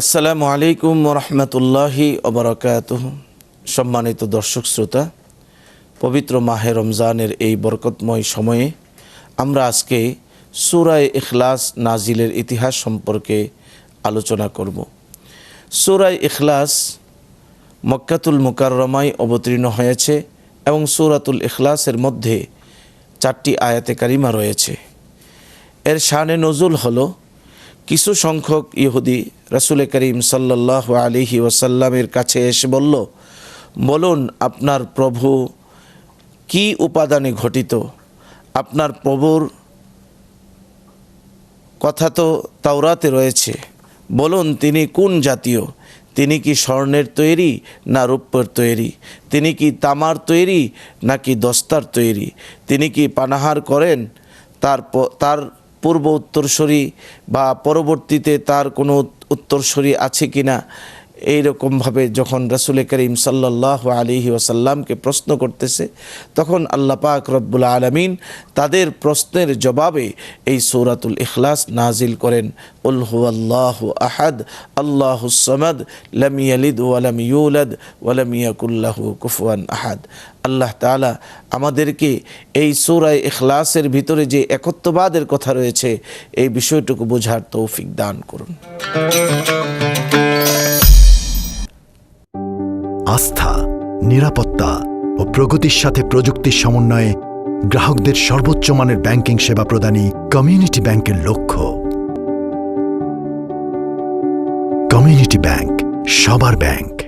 আসসালামু আলাইকুম রহমতুল্লাহি অবরাকাত সম্মানিত দর্শক শ্রোতা, পবিত্র মাহে রমজানের এই বরকতময় সময়ে আমরা আজকে সুরায় ইখলাস নাজিলের ইতিহাস সম্পর্কে আলোচনা করব। সুরায় ইখলাস মক্কাতুল মুকাররমায় অবতীর্ণ হয়েছে এবং সুরাতুল ইখলাসের মধ্যে চারটি আয়াতে কারিমা রয়েছে। এর শানে নজুল হলো কিছু সংখ্যক ইহুদি রাসুল করিম সাল্লাহ আলিহি ওয়াসাল্লামের কাছে এসে বলল, বলুন, আপনার প্রভু কি উপাদানে ঘটিত? আপনার প্রভুর কথা তো তাওরাতে রয়েছে। বলুন, তিনি কোন জাতীয়? তিনি কি স্বর্ণের তৈরি না রৌপ্যের তৈরি? তিনি কি তামার তৈরি নাকি দস্তার তৈরি? তিনি কি পানাহার করেন? তার তার পূর্ব উত্তরসরি বা পরবর্তীতে তার কোনো উত্তরসরি আছে কি না এইরকমভাবে যখন রাসুল করিম সাল্লাহ আলিহি ওয়াসাল্লামকে প্রশ্ন করতেছে, তখন আল্লাহ পাক রব্বুল আলমিন তাদের প্রশ্নের জবাবে এই সৌরাতুল ইখলাস নাজিল করেন। উলহু আল্লাহ আহাদ, আল্লাহ সমাদ, লাম ওয়ালাম ইউলাদ ওয়ালাম ইয়াকুল্লাহু কুফুয়ান আহাদ। আল্লাহ তাআলা আমাদেরকে এই সূরায় ইখলাসের ভিতরে যে একত্ববাদের কথা রয়েছে, এই বিষয়টুকু বোঝার তৌফিক দান করুন। আস্থা, নিরাপত্তা ও প্রগতির সাথে প্রযুক্তির সমন্বয়ে গ্রাহকদের সর্বোচ্চ মানের ব্যাংকিং সেবা প্রদানই কমিউনিটি ব্যাংকের লক্ষ্য। কমিউনিটি ব্যাংক সবার ব্যাংক।